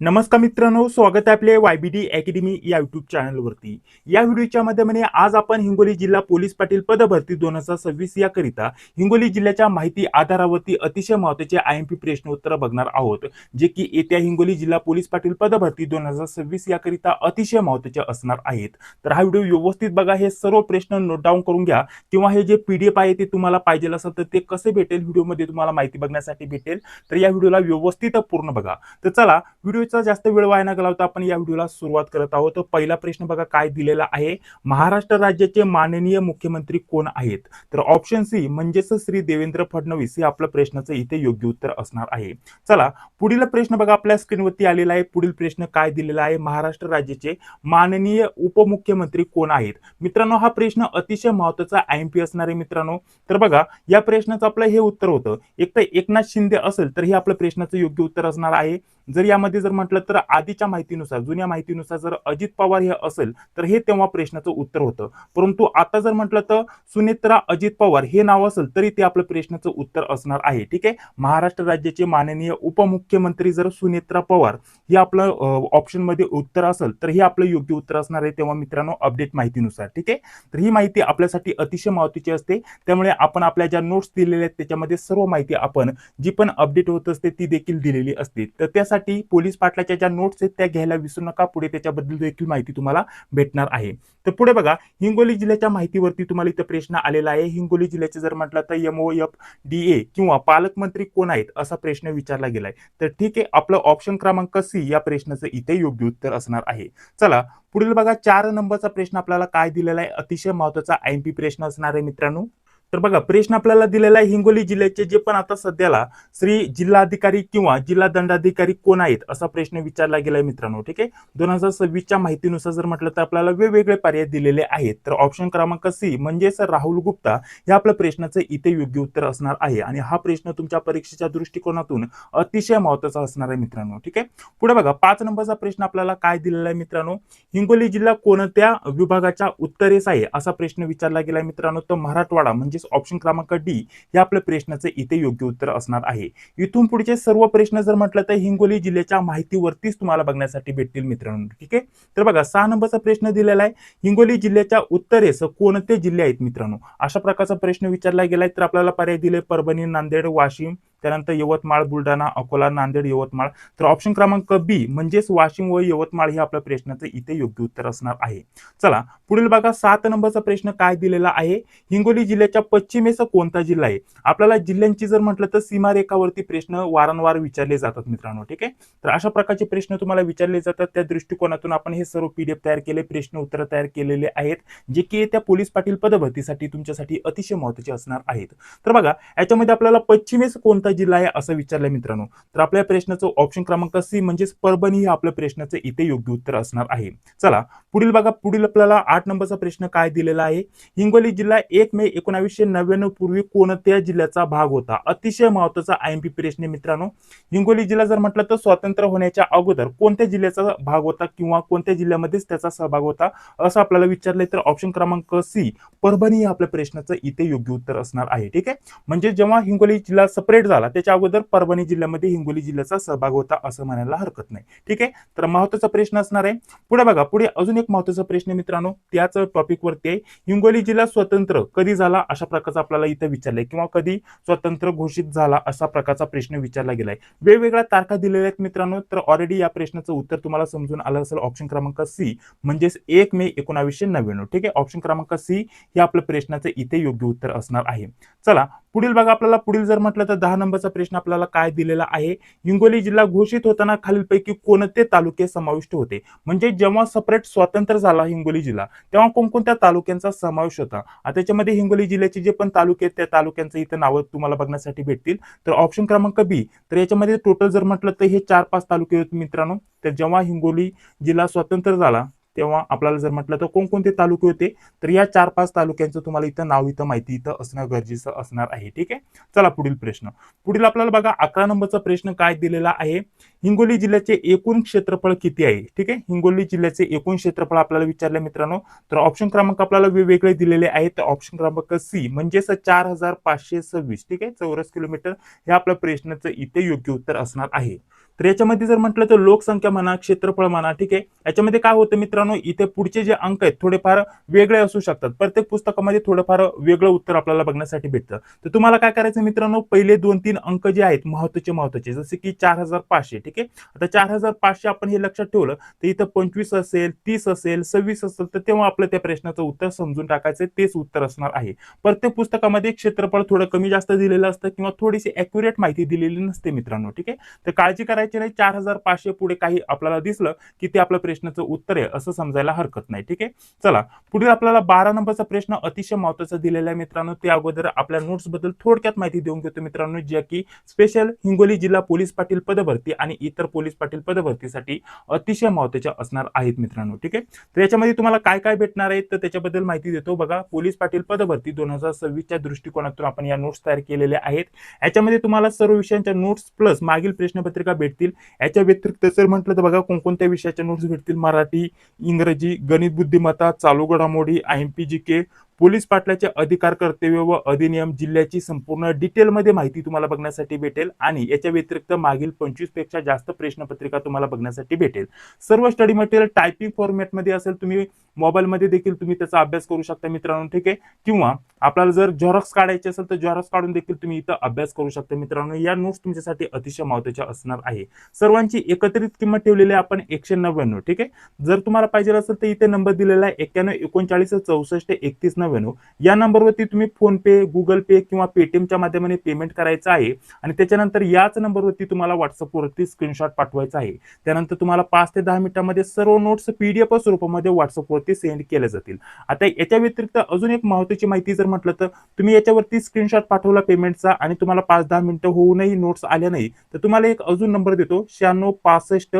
नमस्कार मित्रांनो स्वागत आहे आपले वाय बी डी अकॅडमी या युट्यूब चॅनलवरती या व्हिडिओच्या माध्यमाने आज आपण हिंगोली जिल्हा पोलीस पाटील पदभरती दोन हजार सव्वीस याकरिता हिंगोली जिल्ह्याच्या माहिती आधारावरती अतिशय महत्त्वाचे आय एम पी प्रश्नोत्तर बघणार आहोत जे की येत्या हिंगोली जिल्हा पोलीस पाटील पदभरती दोन हजार सव्वीस याकरिता अतिशय महत्त्वाचे असणार आहेत. तर हा व्हिडिओ व्यवस्थित बघा हे सर्व प्रश्न नोट डाऊन करून घ्या किंवा हे जे पी डी एफ आहे ते तुम्हाला पाहिजे असेल तर ते कसे भेटेल? व्हिडिओमध्ये तुम्हाला माहिती बघण्यासाठी भेटेल. तर या व्हिडिओला व्यवस्थित पूर्ण बघा. तर चला व्हिडिओ व्हिडिओचा जास्त वेळ वाया न घालवता आपण या व्हिडिओला सुरुवात करत आहोत. तर पहिला प्रश्न बघा काय दिलेला आहे? महाराष्ट्र राज्याचे माननीय मुख्यमंत्री कोण आहेत? तर ऑप्शन सी म्हणजेच श्री देवेंद्र फडणवीस हे आपलं प्रश्नाचं इथे योग्य उत्तर असणार आहे. चला पुढील प्रश्न बघा आपल्या स्क्रीनवरती आलेला आहे. पुढील प्रश्न काय दिलेला आहे? महाराष्ट्र राज्याचे माननीय उपमुख्यमंत्री कोण आहेत? मित्रांनो हा प्रश्न अतिशय महत्त्वाचा आय एम पी असणार आहे मित्रांनो. तर बघा या प्रश्नाचं आपलं हे उत्तर होतं. एक तर एकनाथ शिंदे असेल तर हे आपलं प्रश्नाचं योग्य उत्तर असणार आहे. जर यामध्ये जर म्हटलं तर आधीच्या माहितीनुसार जुन्या माहितीनुसार जर अजित पवार हे असेल तर हे तेव्हा प्रश्नाचं उत्तर होतं. परंतु आता जर म्हटलं तर सुनेत्रा अजित पवार हे नाव असेल तरी ते आपलं प्रश्नाचं उत्तर असणार आहे. ठीक आहे? महाराष्ट्र राज्याचे माननीय उपमुख्यमंत्री जर सुनेत्रा पवार हे आपलं ऑप्शनमध्ये उत्तर असेल तर हे आपलं योग्य उत्तर असणार आहे तेव्हा मित्रांनो अपडेट माहितीनुसार. ठीक आहे? तर ही माहिती आपल्यासाठी अतिशय महत्वाची असते. त्यामुळे आपण आपल्या ज्या नोट्स दिलेल्या आहेत त्याच्यामध्ये सर्व माहिती आपण जी पण अपडेट होत असते ती देखील दिलेली असते. तर त्यासाठी त्यासाठी पोलीस पाटलाच्या ज्या नोट्स आहेत त्या घ्यायला विसरू नका. पुढे त्याच्याबद्दल देखील माहिती तुम्हाला भेटणार आहे. तर पुढे बघा हिंगोली जिल्ह्याच्या माहितीवरती तुम्हाला इथं प्रश्न आलेला आहे. हिंगोली जिल्ह्याचे जर म्हटलं तर M O F D A किंवा पालकमंत्री कोण आहेत असा प्रश्न विचारला गेलाय. तर ठीक आहे आपलं ऑप्शन क्रमांक सी या प्रश्नाचं इथे योग्य उत्तर असणार आहे. चला पुढील बघा चार नंबरचा प्रश्न आपल्याला काय दिलेला आहे? अतिशय महत्त्वाचा आय एम पी प्रश्न असणार आहे मित्रांनो. तर बघा प्रश्न आपल्याला दिलेला आहे हिंगोली जिल्ह्याचे जे पण आता सध्याला श्री जिल्हाधिकारी किंवा जिल्हा दंडाधिकारी कोण आहेत असा प्रश्न विचारला गेलाय मित्रांनो ठीक आहे? दोन हजार सव्वीसच्या माहितीनुसार जर म्हटलं तर आपल्याला वेगवेगळे पर्याय दिलेले आहेत. तर ऑप्शन क्रमांक सी म्हणजेच राहुल गुप्ता हे आपल्या प्रश्नाचं इथे योग्य उत्तर असणार आहे. आणि हा प्रश्न तुमच्या परीक्षेच्या दृष्टिकोनातून अतिशय महत्त्वाचा असणार आहे मित्रांनो ठीक आहे? पुढे बघा पाच नंबरचा प्रश्न आपल्याला काय दिलेला आहे मित्रांनो? हिंगोली जिल्हा कोणत्या विभागाच्या उत्तरेस आहे असा प्रश्न विचारला गेलाय मित्रांनो तर मराठवाडा म्हणजे ऑप्शन क्रमांक डी हे आपल्या प्रश्नाचं इथे योग्य उत्तर असणार आहे. इथून पुढचे सर्व प्रश्न जर म्हटलं तर हिंगोली जिल्ह्याच्या माहितीवरतीच तुम्हाला बघण्यासाठी भेटतील मित्रांनो ठीक आहे? तर बघा सहा नंबरचा प्रश्न दिलेला आहे. हिंगोली जिल्ह्याच्या उत्तरेस कोणते जिल्हे आहेत मित्रांनो? अशा प्रकारचा प्रश्न विचारला गेलाय तर आपल्याला पर्याय दिले परभणी नांदेड वाशिम त्यानंतर यवतमाळ बुलढाणा अकोला नांदेड यवतमाळ. तर ऑप्शन क्रमांक बी म्हणजेच वाशिम व यवतमाळ हे आपल्या प्रश्नाचं इथे योग्य उत्तर असणार आहे. चला पुढील बघा सात नंबरचा प्रश्न काय दिलेला आहे? हिंगोली जिल्ह्याच्या पश्चिमेस कोणता जिल्हा आहे? आपल्याला जिल्ह्यांची जर म्हटलं तर सीमारेखावरती प्रश्न वारंवार विचारले जातात मित्रांनो ठीक आहे? तर अशा प्रकारचे प्रश्न तुम्हाला विचारले जातात. त्या दृष्टिकोनातून आपण हे सर्व पीडीएफ तयार केले प्रश्न उत्तर तयार केलेले आहेत जे की त्या पोलीस पाटील पदभरतीसाठी तुमच्यासाठी अतिशय महत्त्वाचे असणार आहेत. तर बघा याच्यामध्ये आपल्याला पश्चिमेस कोणता जिल्हा आहे असं विचारलंय मित्रांनो. तर आपल्या प्रश्नाचं ऑप्शन क्रमांक सी म्हणजेच परभणी हे आपल्या प्रश्नाचं इथे योग्य उत्तर असणार आहे. चला पुढील बघा पुढील आपल्याला आठ नंबरचा प्रश्न काय दिलेला आहे? हिंगोली जिल्हा एक मे एकोणावीसशे नव्याण्णव पूर्वी कोणत्या जिल्ह्याचा भाग होता? अतिशय महत्त्वाचा आय एम पी प्रश्न मित्रांनो. हिंगोली जिल्हा जर म्हटलं तर स्वातंत्र्य होण्याच्या अगोदर कोणत्या जिल्ह्याचा भाग होता किंवा कोणत्या जिल्ह्यामध्येच त्याचा सहभाग होता असं आपल्याला विचारलंय? तर ऑप्शन क्रमांक सी परभणी हे आपल्या प्रश्नाचं इथे योग्य उत्तर असणार आहे. ठीक आहे? म्हणजे जेव्हा हिंगोली जिल्हा सेपरेट झाला त्याच्या अगोदर परभणी जिल्ह्यामध्ये हिंगोली जिल्ह्याचा सहभाग होता असं म्हणायला हरकत नाही. ठीक आहे? तर महत्त्वाचा प्रश्न असणार आहे. पुढे बघा. पुढे अजून एक महत्त्वाचा प्रश्न मित्रांनो. त्याच टॉपिक वरती आहे. हिंगोली जिल्हा स्वतंत्र कधी झाला अशा प्रकारचा आपल्याला इथे विचारलाय किंवा कधी स्वतंत्र घोषित झाला असा प्रकारचा प्रश्न विचारला गेलाय. वेगवेगळ्या तारखा दिलेल्या आहेत मित्रांनो. तर ऑलरेडी या प्रश्नाचं उत्तर तुम्हाला समजून आलं असेल ऑप्शन क्रमांक सी म्हणजेच एक मे एकोणावीसशे नव्याण्णव. ठीक आहे? ऑप्शन क्रमांक सी हे आपलं प्रश्नाचं इथे योग्य उत्तर असणार आहे. चला पुढील बघा आपल्याला पुढील जर म्हटलं तर दहा नंबरचा प्रश्न आपल्याला काय दिलेला आहे? हिंगोली जिल्हा घोषित होताना खालीलपैकी कोणते तालुके समाविष्ट होते? म्हणजे जेव्हा सपरेट स्वातंत्र्य झाला हिंगोली जिल्हा तेव्हा कोणकोणत्या तालुक्यांचा समावेश होता? आता त्याच्यामध्ये हिंगोली जिल्ह्याचे जे पण तालुके आहेत त्या तालुक्यांचं इथं नावं तुम्हाला बघण्यासाठी भेटतील. तर ऑप्शन क्रमांक बी तर याच्यामध्ये टोटल जर म्हटलं तर हे चार पाच तालुके होते मित्रांनो. तर जेव्हा हिंगोली जिल्हा स्वतंत्र झाला तेव्हा आपल्याला जर म्हटलं तर कोणकोणते तालुके होते तर या चार पाच तालुक्यांचं तुम्हाला इथं नाव इथं माहिती इथं असणं गरजेचं असणार आहे ठीक आहे? चला पुढील प्रश्न. पुढील आपल्याला बघा अकरा नंबरचा प्रश्न काय दिलेला आहे? हिंगोली जिल्ह्याचे एकूण क्षेत्रफळ किती आहे? ठीक आहे? हिंगोली जिल्ह्याचे एकूण क्षेत्रफळ आपल्याला विचारलं मित्रांनो तर ऑप्शन क्रमांक आपल्याला वेगवेगळे दिलेले आहेत. तर ऑप्शन क्रमांक सी म्हणजेच चार हजार पाचशे सव्वीस ठीक आहे? चौरस किलोमीटर हे आपल्या प्रश्नाचं इथे योग्य उत्तर असणार आहे. तर याच्यामध्ये जर म्हटलं तर लोकसंख्या म्हणा क्षेत्रफळ म्हणा ठीक आहे? याच्यामध्ये काय होतं मित्रांनो इथे पुढचे जे अंक आहेत थोडेफार वेगळे असू शकतात. प्रत्येक पुस्तकामध्ये थोडंफार वेगळं उत्तर आपल्याला बघण्यासाठी भेटतं. तर तुम्हाला काय करायचं मित्रांनो पहिले दोन तीन अंक जे आहेत महत्त्वाचे महत्त्वाचे जसे की चार हजार पाचशे ठीक आहे? आता चार हजार पाचशे आपण हे लक्षात ठेवलं तर इथं पंचवीस असेल तीस असेल सव्वीस असेल तर तेव्हा आपलं त्या प्रश्नाचं उत्तर समजून टाकायचं तेच उत्तर असणार आहे. प्रत्येक पुस्तकामध्ये क्षेत्रफळ थोडं कमी जास्त दिलेलं असतं किंवा थोडीशी अॅक्युरेट माहिती दिलेली नसते मित्रांनो ठीक आहे? तर काळजी करायची नाही चार हजार पाचशे पुढे काही आपल्याला दिसलं की ते आपल्या प्रश्नाचं उत्तर आहे असं समजायला हरकत नाही ठीक आहे? चला पुढे आपल्याला बारा नंबरचा प्रश्न अतिशय महत्त्वाचा दिलेला आहे मित्रांनो. त्या अगोदर आपल्या नोट्सबद्दल थोडक्यात माहिती देऊन घेतो मित्रांनो ज्या की स्पेशल हिंगोली जिल्हा पोलीस पाटील पदभरती आणि इतर पोलीस पाटील पदभरतीसाठी अतिशय महत्त्वाच्या असणार आहेत मित्रांनो ठीक आहे? तर याच्यामध्ये तुम्हाला काय काय भेटणार आहेत तर त्याच्याबद्दल माहिती देतो बघा. पोलीस पाटील पदभरती दोन हजार सव्वीसच्या दृष्टिकोनातून आपण या नोट्स तयार केलेल्या आहेत. याच्यामध्ये तुम्हाला सर्व विषयांच्या नोट्स प्लस मागील प्रश्नपत्रिका भेटतील. याच्या व्यतिरिक्त जर म्हटलं तर बघा कोणकोणत्या विषयाच्या नोट्स भेटतील? मराठी इंग्रजी गणित बुद्धिमत्ता चालू घडामोडी I M P G K police पाटलाचे अधिकार कर्तव्य व अधिनियम जिल्ह्याची संपूर्ण डिटेलमध्ये माहिती तुम्हाला बघण्यासाठी भेटेल आणि याच्या व्यतिरिक्त मागील पंचवीसपेक्षा जास्त प्रश्नपत्रिका तुम्हाला बघण्यासाठी भेटेल. सर्व स्टडी मटेरियल टायपिंग फॉर्मॅटमध्ये असेल तुम्ही मोबाईलमध्ये देखील तुम्ही त्याचा अभ्यास करू शकता मित्रांनो ठीक आहे? किंवा आपल्याला जर झेरॉक्स काढायचे असेल तर झेरॉक्स काढून देखील तुम्ही इथं अभ्यास करू शकता मित्रांनो. या नोट्स तुमच्यासाठी अतिशय महत्त्वाच्या असणार आहे. सर्वांची एकत्रित किंमत ठेवलेली आहे आपण एकशे नव्याण्णव ठीक आहे? जर तुम्हाला पाहिजे असेल तर इथे नंबर दिलेला आहे एक्क्याण्णव एकोणचाळीस चौसष्ट एकतीस नव्याण्णव या नंबरवरती तुम्ही फोन पे गुगल पे किंवा पेटीएमच्या माध्यमाने पेमेंट करायचं आहे आणि त्याच्यानंतर याच नंबरवरती तुम्हाला व्हॉट्सअपवरती स्क्रीनशॉट पाठवायचा आहे. त्यानंतर तुम्हाला पाच ते दहा मिनिटांमध्ये सर्व नोट्स पीडीएफ स्वरूपामध्ये व्हॉट्सअपवरती सेंड केले जातील. आता याच्या व्यतिरिक्त अजून एक महत्वाची माहिती जर म्हटलं तर तुम्ही याच्यावरती स्क्रीनशॉट पाठवला पेमेंटचा आणि तुम्हाला पाच दहा मिनिटं होऊनही नोट्स आल्या नाही तर तुम्हाला एक अजून नंबर देतो शहाण्णव पासष्ट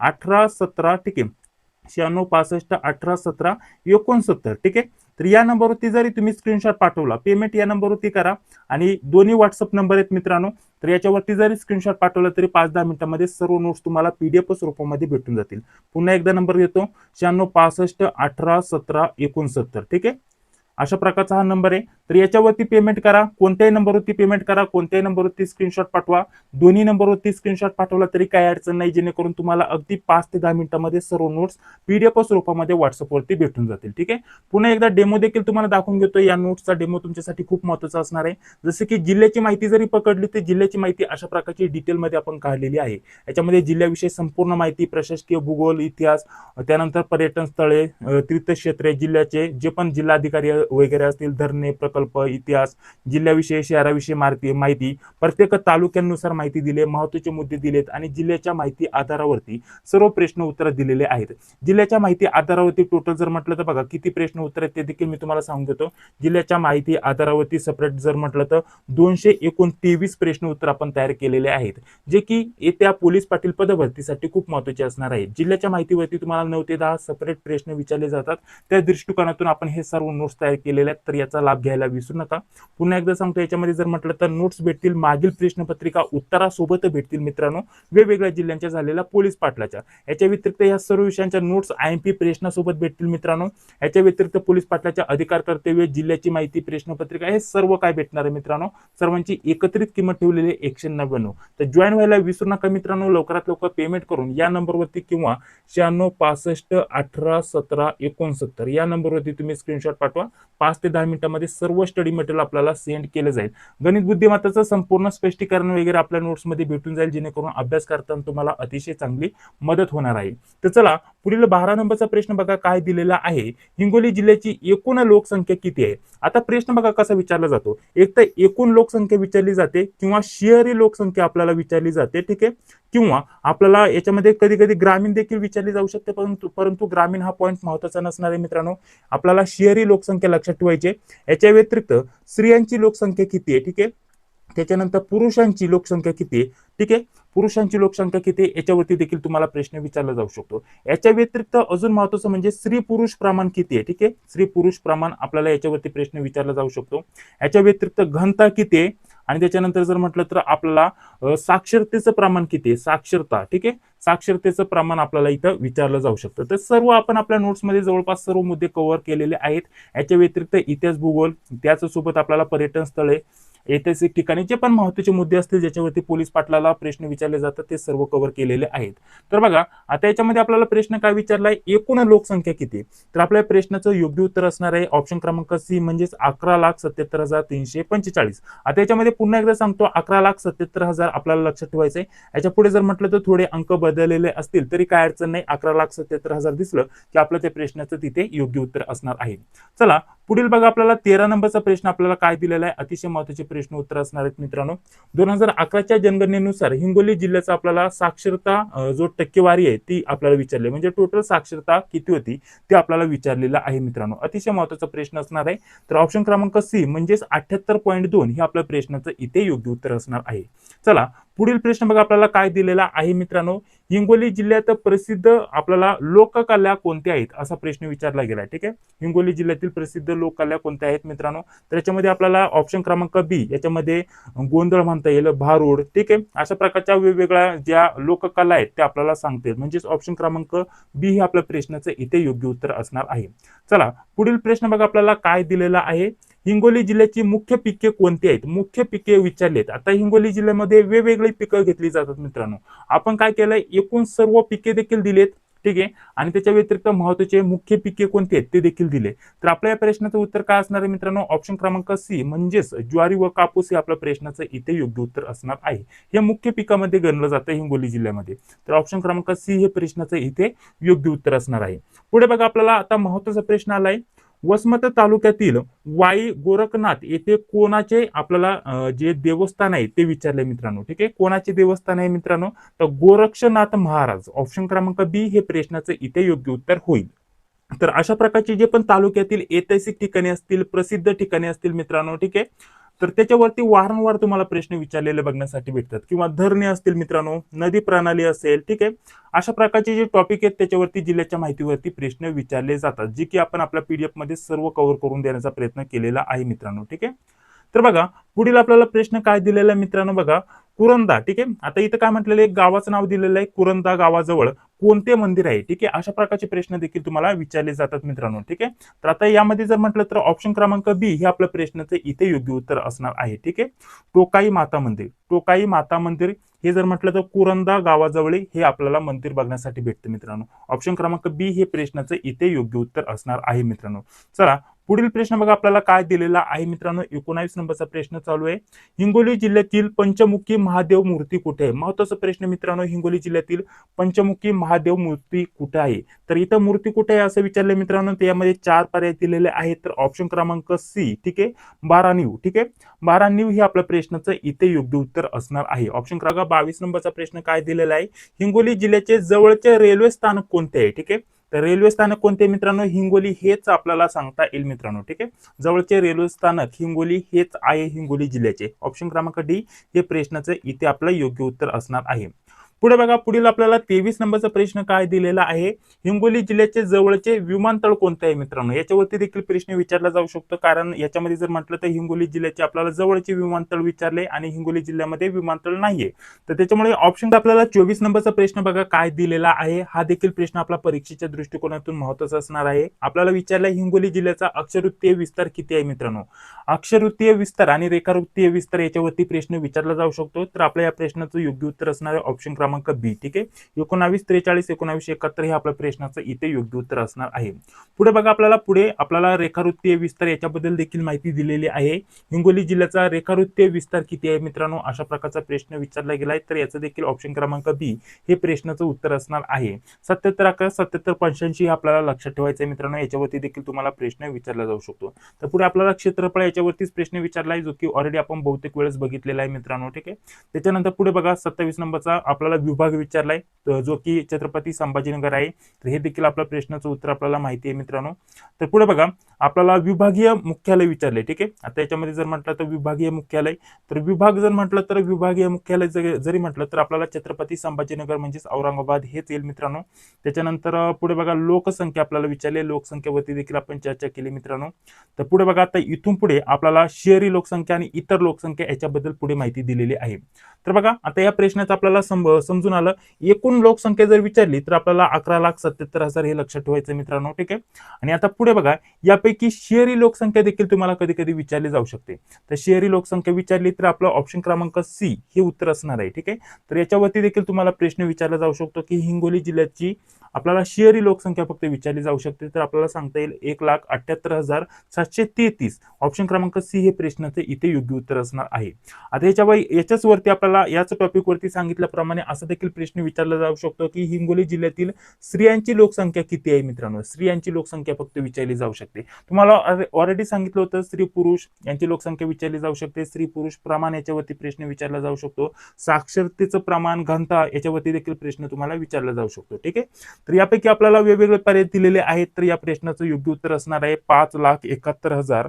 अठरा सतरा ठीक आहे. शहाण्णव पासष्ट अठरा सतरा एकोणसत्तर ठीक आहे. तर या नंबरवरती जरी तुम्ही स्क्रीनशॉट पाठवला पेमेंट या नंबरवरती करा. आणि दोन्ही व्हॉट्सअप नंबर आहेत मित्रांनो तर याच्यावरती जरी स्क्रीनशॉट पाठवला तरी पाच दहा मिनिटांमध्ये सर्व नोट्स तुम्हाला पीडीएफ स्वरूपामध्ये भेटून जातील. पुन्हा एकदा नंबर देतो शहाण्णव पासष्ट अठरा सतरा एकोणसत्तर. ठीक आहे? अशा प्रकारचा हा नंबर आहे. तर याच्यावरती पेमेंट करा. कोणत्याही नंबरवरती पेमेंट करा. कोणत्याही नंबरवरती स्क्रीनशॉट पाठवा. दोन्ही नंबरवरती स्क्रीनशॉट पाठवला तरी काही अडचण नाही. जेणेकरून तुम्हाला अगदी पाच ते दहा मिनिटांमध्ये सर्व नोट्स पीडीएफ स्वरूपामध्ये व्हॉट्सअपवरती भेटून जातील. ठीक आहे? पुन्हा एकदा डेमो देखील तुम्हाला दाखवून घेतो. या नोट्सचा डेमो तुमच्यासाठी खूप महत्त्वाचा असणार आहे. जसं की जिल्ह्याची माहिती जरी पकडली तर जिल्ह्याची माहिती अशा प्रकारची डिटेलमध्ये आपण काढलेली आहे. याच्यामध्ये जिल्ह्याविषयी संपूर्ण माहिती प्रशासकीय भूगोल इतिहास त्यानंतर पर्यटन स्थळे तीर्थक्षेत्रे जिल्ह्याचे जे पण जिल्हाधिकारी वगैरे असतील धरणे प्रकल्प इतिहास जिल्ह्याविषयी शहराविषयी माहिती माहिती प्रत्येक तालुक्यांनुसार माहिती दिली महत्त्वाचे मुद्दे दिलेत आणि जिल्ह्याच्या माहिती आधारावरती सर्व प्रश्न उत्तर दिलेले आहेत. जिल्ह्याच्या माहिती आधारावरती टोटल जर म्हटलं तर बघा किती प्रश्न उत्तर आहेत ते देखील मी तुम्हाला सांगून देतो. जिल्ह्याच्या माहिती आधारावरती सेपरेट जर म्हटलं तर दोनशे एकूण तेवीस प्रश्न उत्तर आपण तयार केलेले आहेत जे की येत्या पोलीस पाटील पदभरतीसाठी खूप महत्त्वाचे असणार आहेत. जिल्ह्याच्या माहितीवरती तुम्हाला नऊ ते दहा सेपरेट प्रश्न विचारले जातात. त्या दृष्टिकोनातून आपण हे सर्व नोट्स तयार केलेले आहेत तर याचा लाभ घ्यायला विसरू नका. पुन्हा एकदा सांगतो याच्यामध्ये जर म्हटलं तर नोट्स भेटतील मागील प्रश्नपत्रिका उत्तरासोबत भेटतील मित्रांनो. वेगवेगळ्या जिल्ह्यांच्या झालेल्या पोलीस पाटलाच्या. याच्या व्यतिरिक्त या सर्व विषयांच्या नोट्स आय एम पी प्रश्नासोबत भेटतील मित्रांनो. याच्या व्यतिरिक्त पोलीस पाटलाच्या अधिकार कर्तव्य जिल्ह्याची माहिती प्रश्नपत्रिका हे सर्व काय भेटणार आहे मित्रांनो? सर्वांची एकत्रित किंमत ठेवलेली आहे एकशे नव्याण्णव. तर जॉईन व्हायला विसरू नका मित्रांनो. लवकरात लवकर पेमेंट करून या नंबरवरती किंवा शहाण्णव पासष्ट अठरा सतरा एकोणसत्तर या नंबरवरती तुम्ही स्क्रीनशॉट पाठवा. पाच ते दहा मिनिटांमध्ये सर्व स्टडी मटेरियल आपल्याला सेंड केलं जाईल. गणित बुद्धिमत्ताचं संपूर्ण स्पष्टीकरण वगैरे आपल्या नोट्समध्ये भेटून जाईल जेणेकरून अभ्यास करताना तुम्हाला अतिशय चांगली मदत होणार आहे. तर चला पुढील बारा नंबरचा प्रश्न बघा काय दिलेला आहे. हिंगोली जिल्ह्याची एकूण लोकसंख्या किती आहे? आता प्रश्न बघा कसा विचारला जातो. एक तर एकूण लोकसंख्या विचारली जाते किंवा शहरी लोकसंख्या आपल्याला विचारली जाते ठीक आहे? किंवा आपल्याला याच्यामध्ये कधी कधी ग्रामीण देखील विचारली जाऊ शकते परंतु परंतु ग्रामीण हा पॉईंट महत्त्वाचा नसणार आहे मित्रांनो. आपल्याला शहरी लोकसंख्या लक्षात ठेवायची याच्या व्यतिरिक्त स्त्रियांची लोकसंख्या किती आहे? ठीक आहे? त्याच्यानंतर पुरुषांची लोकसंख्या किती आहे? ठीक आहे? पुरुषांची लोकसंख्या किती आहे याच्यावरती देखील तुम्हाला प्रश्न विचारला जाऊ शकतो. याच्या व्यतिरिक्त अजून महत्वाचं म्हणजे स्त्री पुरुष प्रमाण किती आहे ठीक आहे? स्त्री पुरुष प्रमाण आपल्याला याच्यावरती प्रश्न विचारला जाऊ शकतो. याच्या व्यतिरिक्त घनता किती आहे? आणि त्याच्यानंतर जर म्हटलं तर आपल्याला साक्षरतेचं प्रमाण किती आहे? साक्षरता ठीक आहे? साक्षरतेचं प्रमाण आपल्याला इथं विचारलं जाऊ शकतं. तर सर्व आपण आपल्या नोट्समध्ये जवळपास सर्व मुद्दे कव्हर केलेले आहेत. याच्या व्यतिरिक्त इतिहास भूगोल त्याचसोबत आपल्याला पर्यटन स्थळे ऐतिहासिक ठिकाणी जे पण महत्त्वाचे मुद्दे असतील ज्याच्यावरती पोलीस पाटलाला प्रश्न विचारले जातात ते सर्व कव्हर केलेले आहेत. तर बघा आता याच्यामध्ये आपल्याला प्रश्न काय विचारलाय? एकूण लोकसंख्या किती? तर आपल्या प्रश्नाचं योग्य उत्तर असणार आहे ऑप्शन क्रमांक सी म्हणजेच अकरा लाख सत्याहत्तर हजार तीनशे पंचेचाळीस. आता याच्यामध्ये पुन्हा एकदा सांगतो अकरा लाख सत्याहत्तर हजार आपल्याला लक्षात ठेवायचं आहे. याच्यापुढे जर म्हटलं तर थोडे अंक बदललेले असतील तरी काय अडचण नाही. अकरा लाख सत्याहत्तर हजार दिसलं की आपलं त्या प्रश्नाचं तिथे योग्य उत्तर असणार आहे. चला पुढील बघा आपल्याला तेरा नंबरचा प्रश्न आपल्याला काय दिलेला आहे? अतिशय महत्त्वाचे प्रश्न उत्तर असणार आहेत मित्रांनो. दोन हजार अकराच्या जनगणनेनुसार हिंगोली जिल्ह्याचा आपल्याला साक्षरता जो टक्केवारी आहे ती आपल्याला विचारली. म्हणजे टोटल साक्षरता किती होती ते आपल्याला विचारलेलं आहे मित्रांनो. अतिशय महत्त्वाचा प्रश्न असणार आहे. तर ऑप्शन क्रमांक सी म्हणजेच अठ्याहत्तर पॉईंट दोन हे आपल्या प्रश्नाचं इथे योग्य उत्तर असणार आहे. चला पुढील प्रश्न बघा आपल्याला काय दिलेला आहे मित्रांनो? हिंगोली जिल्ह्यात प्रसिद्ध आपल्याला लोककला कोणत्या आहेत? असा प्रश्न विचारला गेला ठीक आहे? हिंगोली जिल्ह्यातील प्रसिद्ध लोककला कोणत्या आहेत मित्रांनो? तर याच्यामध्ये आपल्याला ऑप्शन क्रमांक बी याच्यामध्ये गोंधळ म्हणता येईल भारूड ठीक आहे? अशा प्रकारच्या वेगवेगळ्या ज्या लोककला आहेत त्या आपल्याला सांगतील. म्हणजेच ऑप्शन क्रमांक बी हे आपल्या प्रश्नाचं इथे योग्य उत्तर असणार आहे. चला पुढील प्रश्न बघा आपल्याला काय दिलेला आहे? हिंगोली जिल्ह्याची मुख्य पिके कोणती आहेत? मुख्य पिके विचारलेत आता हिंगोली जिल्ह्यामध्ये वेगवेगळी पिकं घेतली जातात मित्रांनो. आपण काय केलंय? एकूण सर्व पिके देखील दिलेत. ठीक आहे? आणि त्याच्या व्यतिरिक्त महत्त्वाचे मुख्य पिके कोणते आहेत ते देखील दिले. तर आपल्या या प्रश्नाचं उत्तर काय असणार आहे मित्रांनो? ऑप्शन क्रमांक सी म्हणजेच ज्वारी व कापूस हे आपल्या प्रश्नाचं इथे योग्य उत्तर असणार आहे. हे मुख्य पिकामध्ये गणलं जातं हिंगोली जिल्ह्यामध्ये. तर ऑप्शन क्रमांक सी हे प्रश्नाचं इथे योग्य उत्तर असणार आहे. पुढे बघा आपल्याला आता महत्त्वाचा प्रश्न आलाय. वसमत तालुक्यातील वाई गोरखनाथ येथे कोणाचे आपल्याला जे देवस्थान आहे ते विचारले मित्रांनो ठीक आहे? कोणाचे देवस्थान आहे मित्रांनो? तर गोरक्षनाथ महाराज ऑप्शन क्रमांक बी हे प्रश्नाचं इथे योग्य उत्तर होईल. तर अशा प्रकारचे जे पण तालुक्यातील ऐतिहासिक ठिकाणे असतील प्रसिद्ध ठिकाणे असतील मित्रांनो ठीक आहे? तर त्याच्यावरती वारंवार तुम्हाला प्रश्न विचारलेले बघण्यासाठी भेटतात. किंवा धरणे असतील मित्रांनो नदी प्रणाली असेल ठीक आहे? अशा प्रकारचे जे टॉपिक आहेत त्याच्यावरती जिल्ह्याच्या माहितीवरती प्रश्न विचारले जातात जे की आपण आपल्या पीडीएफमध्ये सर्व कव्हर करून देण्याचा प्रयत्न केलेला आहे मित्रांनो ठीक आहे? तर बघा पुढील आपल्याला प्रश्न काय दिलेला आहे मित्रांनो बघा कुरंदा ठीक आहे? आता इथं काय म्हटलेलं आहे? गावाचं नाव दिलेलं आहे कुरंदा गावाजवळ. कोणते मंदिर आहे? ठीक आहे? अशा प्रकारचे प्रश्न देखील तुम्हाला विचारले जातात मित्रांनो ठीक आहे? तर आता यामध्ये जर म्हटलं तर ऑप्शन क्रमांक बी हे आपल्या प्रश्नाचं इथे योग्य उत्तर असणार आहे ठीक आहे? टोकाई माता मंदिर. टोकाई माता मंदिर हे जर म्हटलं तर कुरंदा गावाजवळ हे आपल्याला मंदिर बघण्यासाठी भेटतं मित्रांनो. ऑप्शन क्रमांक बी हे प्रश्नाचं इथे योग्य उत्तर असणार आहे मित्रांनो. चला पुढील प्रश्न बघा आपल्याला काय दिलेला आहे मित्रांनो? एकोणावीस नंबरचा प्रश्न चालू आहे. हिंगोली जिल्ह्यातील पंचमुखी महादेव मूर्ती कुठे आहे? महत्त्वाचा प्रश्न मित्रांनो हिंगोली जिल्ह्यातील पंचमुखी महादेव मूर्ती कुठे आहे? तर इथं मूर्ती कुठे आहे असं विचारलं मित्रांनो तर यामध्ये चार पर्याय दिलेले आहेत. तर ऑप्शन क्रमांक सी ठीक आहे? बारा न्यू ठीक आहे? बारा न्यू हे आपल्या प्रश्नाचं इथे योग्य उत्तर असणार आहे. ऑप्शन क्रमांक बावीस नंबरचा प्रश्न काय दिलेला आहे? हिंगोली जिल्ह्याचे जवळचे रेल्वे स्थानक कोणते आहे? ठीक आहे? तर रेल्वे स्थानक कोणते मित्रांनो? हिंगोली हेच आपल्याला सांगता येईल मित्रांनो ठीक आहे? जवळचे रेल्वे स्थानक हिंगोली हेच आहे हिंगोली जिल्ह्याचे. ऑप्शन क्रमांक डी हे प्रश्नाचं इथे आपलं योग्य उत्तर असणार आहे. पुढे बघा पुढील आपल्याला तेवीस नंबरचा प्रश्न काय दिलेला आहे? हिंगोली जिल्ह्याचे जवळचे विमानतळ कोणते आहे मित्रांनो? याच्यावरती देखील प्रश्न विचारला जाऊ शकतो. कारण याच्यामध्ये जर म्हटलं तर हिंगोली जिल्ह्याचे आपल्याला जवळचे विमानतळ विचारले आणि हिंगोली जिल्ह्यामध्ये विमानतळ नाहीये. तर त्याच्यामुळे ऑप्शन आपल्याला चोवीस नंबरचा प्रश्न बघा काय दिलेला आहे? हा देखील प्रश्न आपला परीक्षेच्या दृष्टिकोनातून महत्त्वाचा असणार आहे. आपल्याला विचारला हिंगोली जिल्ह्याचा अक्षरवृत्तीय विस्तार किती आहे मित्रांनो? अक्षरवृत्तीय विस्तार आणि रेखावृत्तीय विस्तार याच्यावरती प्रश्न विचारला जाऊ शकतो. तर आपल्या या प्रश्नाचं योग्य उत्तर असणार आहे ऑप्शन क्रमांक बी ठीक आहे? एकोणावीस त्रेचाळीस एकोणावीस एकाहत्तर हे आपल्या प्रश्नाचं इथे योग्य उत्तर असणार आहे. पुढे बघा आपल्याला पुढे आपल्याला रेखावृत्तीय विस्तार याच्याबद्दल देखील माहिती दिलेली आहे. हिंगोली जिल्ह्याचा रेखावृत्तीय विस्तार किती आहे मित्रांनो? अशा प्रकारचा प्रश्न विचारला गेलाय. तर याचं देखील ऑप्शन क्रमांक बी हे प्रश्नाचं उत्तर असणार आहे. सत्याहत्तर अकरा सत्याहत्तर पंच्याऐंशी हे आपल्याला लक्षात ठेवायचं आहे मित्रांनो. याच्यावरती देखील तुम्हाला प्रश्न विचारला जाऊ शकतो. तर पुढे आपल्याला क्षेत्रफळ याच्यावरतीच प्रश्न विचारला आहे जो की ऑलरेडी आपण बहुतेक वेळेस बघितलेला आहे मित्रांनो ठीक आहे? त्याच्यानंतर पुढे बघा सत्तावीस नंबरचा आपल्याला विभाग विचारलाय जो की छत्रपती संभाजीनगर आहे तर हे देखील आपल्या प्रश्नाचं उत्तर आपल्याला माहिती आहे मित्रांनो. तर पुढे बघा आपल्याला विभागीय मुख्यालय विचारले ठीक आहे? आता याच्यामध्ये जर म्हटलं तर विभागीय मुख्यालय तर विभाग जर म्हटलं तर विभागीय मुख्यालय जरी म्हटलं तर आपल्याला छत्रपती संभाजीनगर म्हणजेच औरंगाबाद हेच येईल मित्रांनो. त्याच्यानंतर पुढे बघा लोकसंख्या आपल्याला विचारली लोकसंख्येवरती देखील आपण चर्चा केली मित्रांनो. तर पुढे बघा आता इथून पुढे आपल्याला शहरी लोकसंख्या आणि इतर लोकसंख्या याच्याबद्दल पुढे माहिती दिलेली आहे. तर बघा आता या प्रश्नाचा आपल्याला समजून आलं. एकूण लोकसंख्या जर विचारली तर आपल्याला अकरा लाख सत्याहत्तर हजार हे लक्षात ठेवायचं मित्रांनो ठीक आहे? आणि आता पुढे बघा यापैकी शहरी लोकसंख्या देखील तुम्हाला कधी कधी विचारली जाऊ शकते. तर शहरी लोकसंख्या विचारली तर आपलं ऑप्शन क्रमांक सी हे उत्तर असणार आहे ठीक आहे? तर याच्यावरती देखील तुम्हाला प्रश्न विचारला जाऊ शकतो की हिंगोली जिल्ह्याची आपल्याला शहरी लोकसंख्या फक्त विचारली जाऊ शकते. तर आपल्याला सांगता येईल एक लाख अठ्याहत्तर हजार सातशे तेहतीस. ऑप्शन क्रमांक सी हे प्रश्नाचे इथे योग्य उत्तर असणार आहे. आता याच्या याच्याच वरती आपल्याला याच टॉपिक वरती सांगितल्याप्रमाणे असा देखील प्रश्न विचारला जाऊ शकतो की हिंगोली जिल्ह्यातील स्त्रियांची लोकसंख्या किती आहे मित्रांनो? स्त्रियांची लोकसंख्या फक्त विचारली जाऊ शकते. तुम्हाला ऑलरेडी सांगितलं होतं स्त्री पुरुष यांची लोकसंख्या विचारली जाऊ शकते. स्त्री पुरुष प्रमाण याच्यावरती प्रश्न विचारला जाऊ शकतो. साक्षरतेचं प्रमाण घनता याच्यावरती देखील प्रश्न तुम्हाला विचारला जाऊ शकतो. ठीक आहे? तर यापैकी आपल्याला वेगवेगळे पर्याय दिलेले आहेत. तर या प्रश्नाचं योग्य उत्तर असणार आहे पाच लाख एकाहत्तर हजार.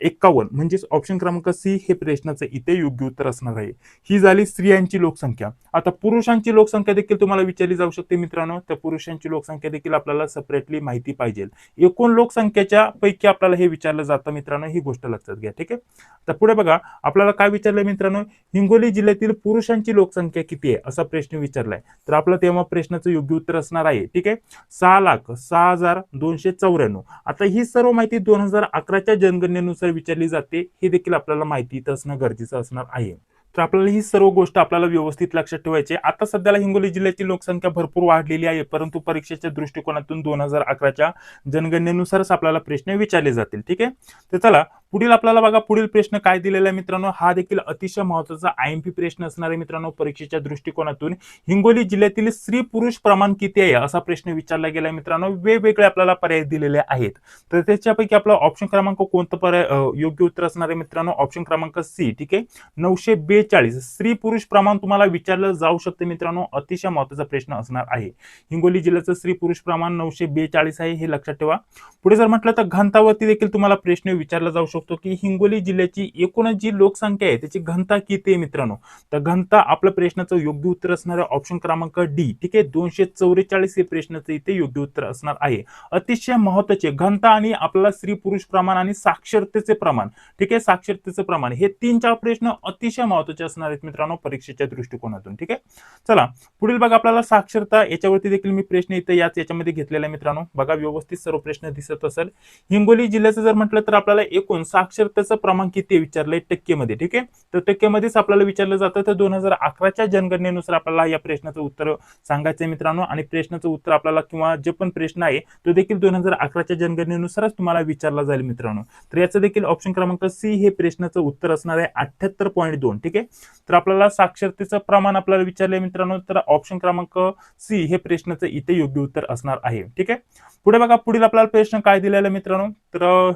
एक्कावन्न म्हणजेच ऑप्शन क्रमांक सी हे प्रश्नाचं इथे योग्य उत्तर असणार आहे. ही झाली स्त्रियांची लोकसंख्या. आता पुरुषांची लोकसंख्या देखील तुम्हाला विचारली जाऊ शकते मित्रांनो. तर पुरुषांची लोकसंख्या देखील आपल्याला सेपरेटली माहिती पाहिजे. एकूण लोकसंख्येच्या पैकी आपल्याला हे विचारलं जातं मित्रांनो ही गोष्ट लक्षात घ्या ठीक आहे? तर पुढे बघा आपल्याला काय विचारलंय मित्रांनो? हिंगोली जिल्ह्यातील पुरुषांची लोकसंख्या किती आहे? असा प्रश्न विचारलाय. तर आपलं तेव्हा प्रश्नाचं योग्य उत्तर असणार आहे ठीक आहे? सहा लाख सहा हजार दोनशे चौऱ्याण्णव. आता ही सर्व माहिती दोन हजार अकराच्या जनगणनेनुसार विचारली जाते हे देखील आपल्याला माहिती असणं गरजेचं असणार आहे. तर आपल्याला ही सर्व गोष्ट आपल्याला व्यवस्थित लक्षात ठेवायची आता सध्याला हिंगोली जिल्ह्याची लोकसंख्या भरपूर वाढलेली आहे परंतु परीक्षेच्या दृष्टिकोनातून दोन हजार अकराच्या जनगणनेनुसारच आपल्याला प्रश्न विचारले जातील. ठीक आहे? तर चला पुढील आपल्याला बघा पुढील प्रश्न काय दिलेला आहे मित्रांनो? हा देखील अतिशय महत्त्वाचा आय एम पी प्रश्न असणार आहे मित्रांनो परीक्षेच्या दृष्टिकोनातून. हिंगोली जिल्ह्यातील स्त्री पुरुष प्रमाण किती आहे? असा प्रश्न विचारला गेला आहे मित्रांनो. वेगवेगळे आपल्याला पर्याय दिलेले आहेत. तर त्याच्यापैकी आपला ऑप्शन क्रमांक कोणतं पर्याय योग्य उत्तर असणार आहे मित्रांनो? ऑप्शन क्रमांक सी ठीक आहे? नऊशे बेचाळीस. स्त्री पुरुष प्रमाण तुम्हाला विचारलं जाऊ शकते मित्रांनो. अतिशय महत्त्वाचा प्रश्न असणार आहे. हिंगोली जिल्ह्याचं स्त्री पुरुष प्रमाण नऊशे बेचाळीस आहे हे लक्षात ठेवा. पुढे जर म्हटलं तर घनतावरती देखील तुम्हाला प्रश्न विचारला जाऊ शकतो. की हिंगोली जिल्ह्याची एकूण जी लोकसंख्या आहे त्याची घनता किती आहे मित्रांनो? तर घनता आपल्या प्रश्नाचं योग्य उत्तर असणार आहे ऑप्शन क्रमांक डी ठीक आहे? दोनशे चौवेचाळीस हे प्रश्नाचं इथे योग्य उत्तर असणार आहे. अतिशय महत्त्वाचे घनता आणि आपल्याला स्त्री पुरुष प्रमाण आणि साक्षरतेचे प्रमाण. ठीक आहे? साक्षरतेचे प्रमाण. हे तीन चार प्रश्न अतिशय महत्त्वाचे असणार आहेत मित्रांनो परीक्षेच्या दृष्टिकोनातून. ठीक आहे? चला पुढील बघा आपल्याला साक्षरता याच्यावरती देखील मी प्रश्न इथे याच याच्यामध्ये घेतलेला आहे मित्रांनो. बघा व्यवस्थित सर्व प्रश्न दिसत असेल. हिंगोली जिल्ह्याचं जर म्हटलं तर आपल्याला एकूण साक्षरतेचं प्रमाण किती विचारलंय टक्केमध्ये ठीक आहे? तर टक्केमध्येच आपल्याला विचारलं जातं तर दोन हजार अकराच्या जनगणनेनुसार आपल्याला या प्रश्नाचं उत्तर सांगायचं मित्रांनो. आणि प्रश्नाचं उत्तर आपल्याला किंवा जे पण प्रश्न आहे तो देखील दोन हजार अकराच्या जनगणनेनुसारच तुम्हाला विचारला जाईल मित्रांनो. तर याचं देखील ऑप्शन क्रमांक सी हे प्रश्नाचं उत्तर असणार आहे अठ्याहत्तर पॉईंट दोन ठीक आहे? तर आपल्याला साक्षरतेचं प्रमाण आपल्याला विचारलंय मित्रांनो तर ऑप्शन क्रमांक सी हे प्रश्नाचं इथे योग्य उत्तर असणार आहे ठीक आहे? पुढे बघा पुढील आपल्याला प्रश्न काय दिलेला मित्रांनो? तर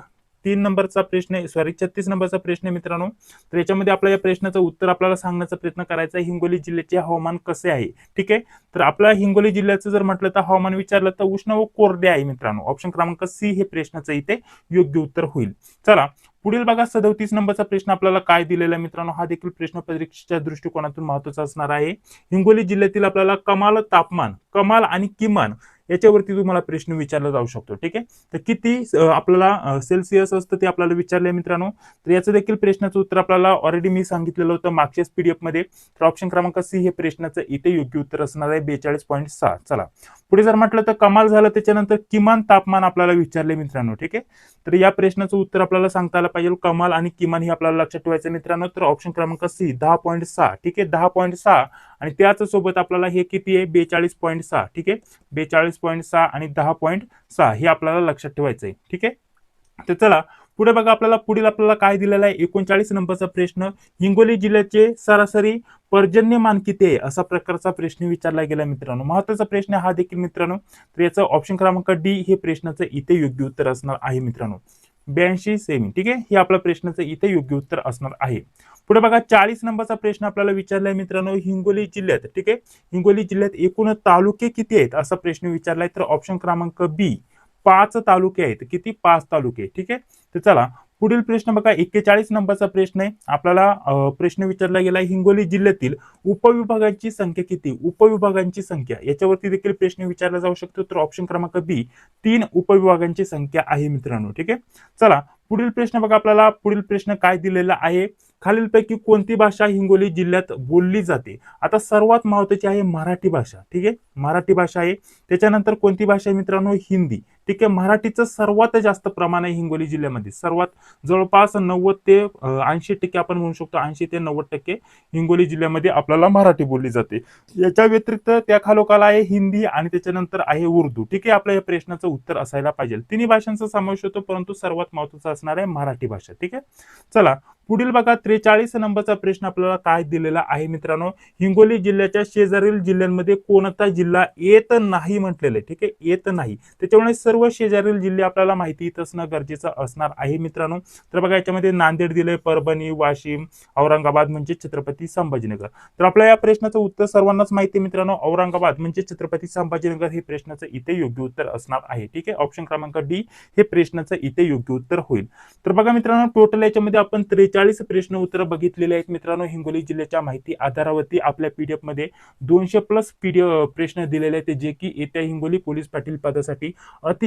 तीन नंबरचा प्रश्न आहे सॉरी छत्तीस नंबरचा प्रश्न आहे मित्रांनो. तर याच्यामध्ये आपल्या या प्रश्नाचं उत्तर आपल्याला सांगण्याचा प्रयत्न करायचा हिंगोली जिल्ह्याचे हवामान कसे आहे? ठीक आहे? तर आपल्या हिंगोली जिल्ह्याचं जर म्हटलं तर हवामान विचारलं तर उष्ण व कोरडे आहे मित्रांनो. ऑप्शन क्रमांक सी हे प्रश्नाचं इथे योग्य उत्तर होईल. चला पुढील बघा सदोतीस नंबरचा प्रश्न आपल्याला काय दिलेला आहे मित्रांनो? हा देखील प्रश्न परीक्षेच्या दृष्टिकोनातून महत्त्वाचा असणार आहे. हिंगोली जिल्ह्यातील आपल्याला कमाल तापमान कमाल आणि किमान याच्यावरती तुम्हाला प्रश्न विचारला जाऊ शकतो ठीक आहे? तर किती आपल्याला सेल्सिअस असतं ते आपल्याला विचारलंय मित्रांनो. तर याचं देखील प्रश्नाचं उत्तर आपल्याला ऑलरेडी मी सांगितलेलं होतं मागच्याच पीडीएफमध्ये. तर ऑप्शन क्रमांक सी हे प्रश्नाचं इथे योग्य उत्तर असणार आहे बेचाळीस पॉईंट सहा. चला. पुढे जर म्हटलं तर कमाल झालं त्याच्यानंतर किमान तापमान आपल्याला विचारले मित्रांनो ठीक आहे? तर या प्रश्नाचं उत्तर आपल्याला सांगता आलं पाहिजे. कमाल आणि किमान हे आपल्याला लक्षात ठेवायचं मित्रांनो तर ऑप्शन क्रमांक सी दहा पॉईंट सहा. ठीक आहे? दहा पॉईंट सहा. आणि त्याच सोबत आपल्याला हे किती आहे? बेचाळीस पॉईंट सहा. ठीक आहे? बेचाळीस पॉईंट सहा आणि दहा पॉईंट सहा हे आपल्याला लक्षात ठेवायचं आहे. ठीक आहे? तर चला पुढे बघा आपल्याला पुढील आपल्याला काय दिलेला आहे? एकोणचाळीस नंबरचा प्रश्न. हिंगोली जिल्ह्याचे सरासरी पर्जन्यमान किती आहे? असा प्रकारचा प्रश्न विचारला गेला मित्रांनो. महत्त्वाचा प्रश्न हा देखील मित्रांनो तर याचं ऑप्शन क्रमांक डी हे प्रश्नाचं इथे योग्य उत्तर असणार आहे मित्रांनो. ब्याऐंशी सेमी ठीक आहे? हे आपल्या प्रश्नाचं इथे योग्य उत्तर असणार आहे. पुढे बघा चाळीस नंबरचा प्रश्न आपल्याला विचारलाय मित्रांनो हिंगोली जिल्ह्यात. ठीक आहे? हिंगोली जिल्ह्यात एकूण तालुके किती आहेत? असा प्रश्न विचारलाय तर ऑप्शन क्रमांक बी पाच तालुके आहेत. किती? पाच तालुके. ठीक आहे? तर चला पुढील प्रश्न बघा एक्केचाळीस नंबरचा प्रश्न आहे. आपल्याला प्रश्न विचारला गेला हिंगोली जिल्ह्यातील उपविभागांची संख्या किती? उपविभागांची संख्या. याच्यावरती देखील प्रश्न विचारला जाऊ शकतो. तर ऑप्शन क्रमांक बी तीन उपविभागांची संख्या आहे मित्रांनो. ठीक आहे? चला पुढील प्रश्न बघा आपल्याला. पुढील प्रश्न काय दिलेला आहे? खालीलपैकी कोणती भाषा हिंगोली जिल्ह्यात बोलली जाते? आता सर्वात महत्वाची आहे मराठी भाषा. ठीक आहे? मराठी भाषा आहे. त्याच्यानंतर कोणती भाषा आहे मित्रांनो? हिंदी. ठीक आहे मराठीचं सर्वात जास्त प्रमाण आहे हिंगोली जिल्ह्यामध्ये. सर्वात जवळपास नव्वद ते ऐंशी टक्के आपण म्हणू शकतो ऐंशी ते नव्वद टक्के हिंगोली जिल्ह्यामध्ये आपल्याला मराठी बोलली जाते. याच्या व्यतिरिक्त त्या खालोखाल आहे हिंदी आणि त्याच्यानंतर आहे उर्दू. ठीक आहे आपल्या या प्रश्नाचं उत्तर असायला पाहिजे. तिन्ही भाषांचा समावेश होतो परंतु सर्वात महत्त्वाचा असणार आहे मराठी भाषा. ठीक आहे? चला पुढील बघा त्रेचाळीस नंबरचा प्रश्न आपल्याला काय दिलेला आहे मित्रांनो? हिंगोली जिल्ह्याच्या शेजारील जिल्ह्यांमध्ये कोणता जिल्हा येत नाही म्हटलेला आहे. ठीक आहे येत नाही. त्याच्यामुळे सर्व शेजारील जिल्हे आपल्याला माहिती असणं गरजेचं असणार आहे मित्रांनो. तर बघा याच्यामध्ये नांदेड दिले परभणी वाशिम औरंगाबाद म्हणजे छत्रपती संभाजीनगर. तर आपल्या या प्रश्नाचं उत्तर सर्वांनाच माहिती आहे मित्रांनो. औरंगाबाद म्हणजे छत्रपती संभाजीनगर हे प्रश्नाचं इथे योग्य उत्तर असणार आहे. ठीक आहे? ऑप्शन क्रमांक डी हे प्रश्नाचं इथे योग्य उत्तर होईल. तर बघा मित्रांनो टोटल याच्यामध्ये आपण त्रेचाळीस प्रश्न उत्तर बघितलेले आहेत मित्रांनो हिंगोली जिल्ह्याच्या माहिती आधारावरती. आपल्या पीडीएफमध्ये दोनशे प्लस पीडीएफ प्रश्न दिलेले आहेत जे की येत्या हिंगोली पोलीस पाटील पदासाठी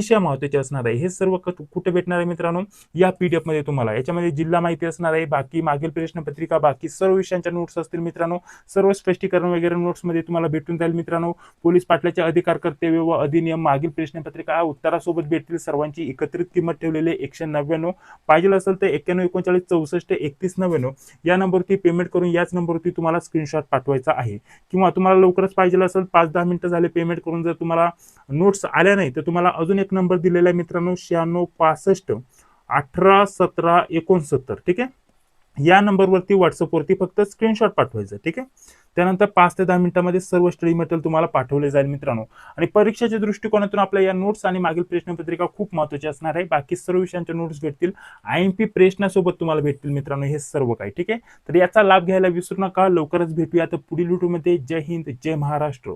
अतिशय महत्त्वाचे असणार आहे. हे सर्व क- कुठे भेटणार आहे मित्रांनो? या पीडीएफमध्ये तुम्हाला. याच्यामध्ये जिल्हा माहिती असणार आहे बाकी मागील प्रश्नपत्रिका बाकी सर्व विषयांच्या नोट्स असतील मित्रांनो. सर्व स्पष्टीकरण वगैरे नोट्समध्ये तुम्हाला भेटून जाईल मित्रांनो. पोलीस पाटलाचे अधिकार कर्तव्य व अधिनियम मागील प्रश्नपत्रिका उत्तरासोबत भेटतील सर्वांची एकत्रित किंमत ठेवलेली एकशे नव्याण्णव. पाहिजे असेल तर एक्क्याण्णव एकोणचाळीस चौसष्ट एकतीस नव्याण्णव. या नंबरवरती पेमेंट करून याच नंबरवरती तुम्हाला स्क्रीनशॉट पाठवायचा आहे. किंवा तुम्हाला लवकरच पाहिजे असेल पाच दहा मिनिटं झाले पेमेंट करून जर तुम्हाला नोट्स आल्या नाही तर तुम्हाला अजून एक नंबर दिलेला आहे मित्रांनो शहाण्णव पासष्ट अठरा सतरा एकोणसत्तर ठीक आहे? या नंबरवरती व्हॉट्सअपवरती फक्त स्क्रीनशॉट पाठवायचं ठीक आहे? त्यानंतर पाच ते दहा मिनिटांमध्ये सर्व स्टडी मटेरियल तुम्हाला पाठवले जाईल मित्रांनो. आणि परीक्षेच्या दृष्टिकोनातून आपल्या या नोट्स आणि मागील प्रश्नपत्रिका खूप महत्त्वाची असणार आहे. बाकी सर्व विषयांच्या नोट्स भेटतील. आय एम पी प्रश्नासोबत तुम्हाला भेटतील मित्रांनो हे सर्व काही ठीक आहे? तर याचा लाभ घ्यायला विसरू नका. लवकरच भेटूया. तर पुढील व्हिडिओमध्ये जय हिंद जय महाराष्ट्र.